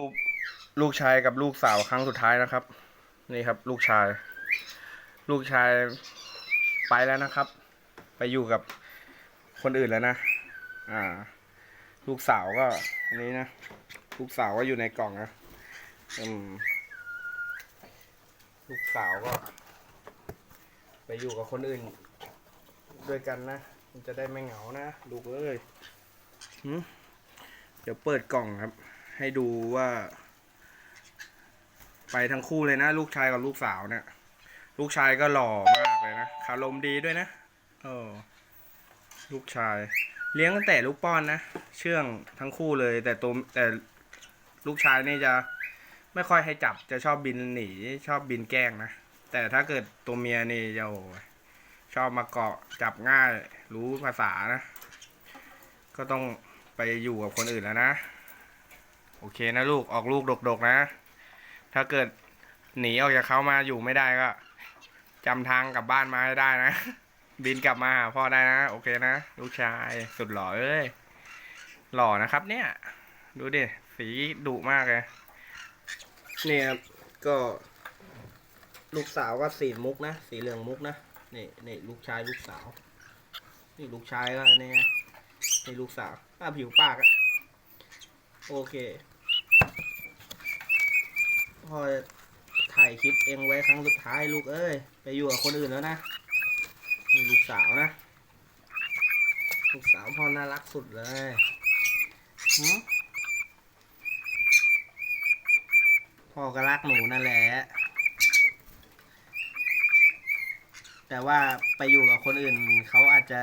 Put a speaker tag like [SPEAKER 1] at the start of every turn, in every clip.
[SPEAKER 1] รูปลูกชายกับลูกสาวครั้งสุดท้ายนะครับ นี่ครับ ลูกชาย ลูกชายไปแล้วนะครับ ไปอยู่กับคนอื่นแล้วนะ อ่า ลูกสาวก็อันนี้นะลูกสาวก็อยู่ในกล่องนะอืมลูกสาวก็ ไปอยู่กับคนอื่น ด้วยกันนะมันจะได้ไม่เหงานะลูกเอ้ยเดี๋ยวเปิดกล่องครับ ให้ดูว่า ไปทั้งคู่เลยนะ ลูกชายกับลูกสาวเนี่ย ลูกชายก็หล่อมากเลยนะคารมดีด้วยนะเออลูกชาย เลี้ยงตั้งแต่ลูกป้อนนะ เชื่องทั้งคู่เลย แต่ตัวแต่ลูกชายนี่จะไม่ค่อยให้จับจะชอบบินหนีชอบบินแกล้งนะ แต่ถ้าเกิดตัวเมียนี่จะโอ้ชอบมาเกาะจับง่ายรู้ภาษานะ ก็ต้องไปอยู่กับคนอื่นแล้วนะ โอเคนะลูกออกลูกดกๆนะ ถ้าเกิดหนีออกจากเขามาอยู่ไม่ได้ก็จำทางกลับบ้านมาให้ได้นะ บินกลับมาหาพ่อได้นะ โอเคนะ ลูกชายสุดหล่อเอ้ย หล่อนะครับ เนี่ย ดูดิ สีดุมากเลยเนี่ยครับก็ลูกสาวก็สีมุกนะ สีเหลืองมุกนะ นี่นี่ลูกชายลูกสาว นี่ลูกชายก็อันนี่ไงนี่ลูกสาวป้าผิวปากอะโอเค พอถ่ายคลิปเองไว้ครั้งสุดท้ายลูกเอ้ย ไปอยู่กับคนอื่นแล้วนะนี่ลูกสาวนะ ลูกสาวพ่อน่ารักสุดเลยหืพ่อก็รักหนูนั่นแหละ แต่ว่าไปอยู่กับคนอื่นเขาอาจจะ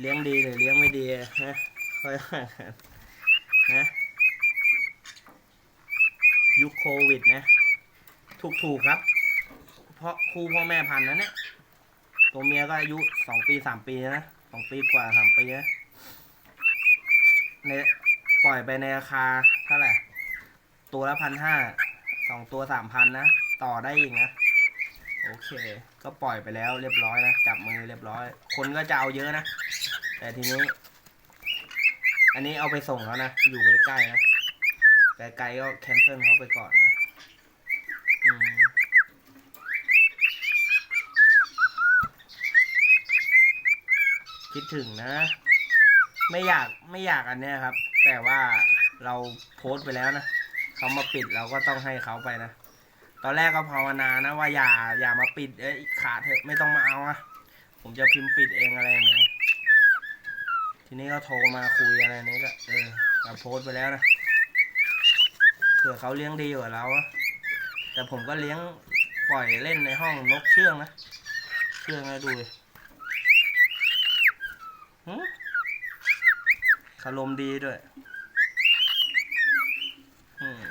[SPEAKER 1] เลี้ยงดีหรือเลี้ยงไม่ดีนะค่อยว่ากันนะ ยุคโควิดนะถูกถูกๆครับ เพราะครูพ่อแม่พันธุ์นะเนี่ยตัวเมียก็อายุสองปีสามปีนะสองปีกว่าสามปีนะในปล่อยไปในราคาเท่าไหร่ตัวละพันห้าสองตัวสามพันนะ ต่อได้อีกนะ โอเค ก็ปล่อยไปแล้วเรียบร้อยนะ จับมือเรียบร้อย คนก็จะเอาเยอะนะ แต่ทีนี้ อันนี้เอาไปส่งแล้วนะ อยู่ใกล้ๆนะ ไกลก็แคนเซิลเขาไปก่อนนะคิดถึงนะ ไม่อยากไม่อยากอันเนี้ยครับ แต่ว่าเราโพสต์ไปแล้วนะเขามาปิดเราก็ต้องให้เขาไปนะ ตอนแรกก็ภาวนานะว่าอย่าอย่ามาปิดเอ้ยขาดเถอะไม่ต้องมาเอาอะผมจะพิมพ์ปิดเองอะไรอย่างเงี้ยทีนี้ก็โทรมาคุยอะไรนี้ก็เออเราโพสต์ไปแล้วนะ เผื่อเขาเลี้ยงดีกว่าเราแต่ผมก็เลี้ยงปล่อยเล่นในห้องนกเชื่องนะ เชื่องนะดูเขาลมดีด้วย อืม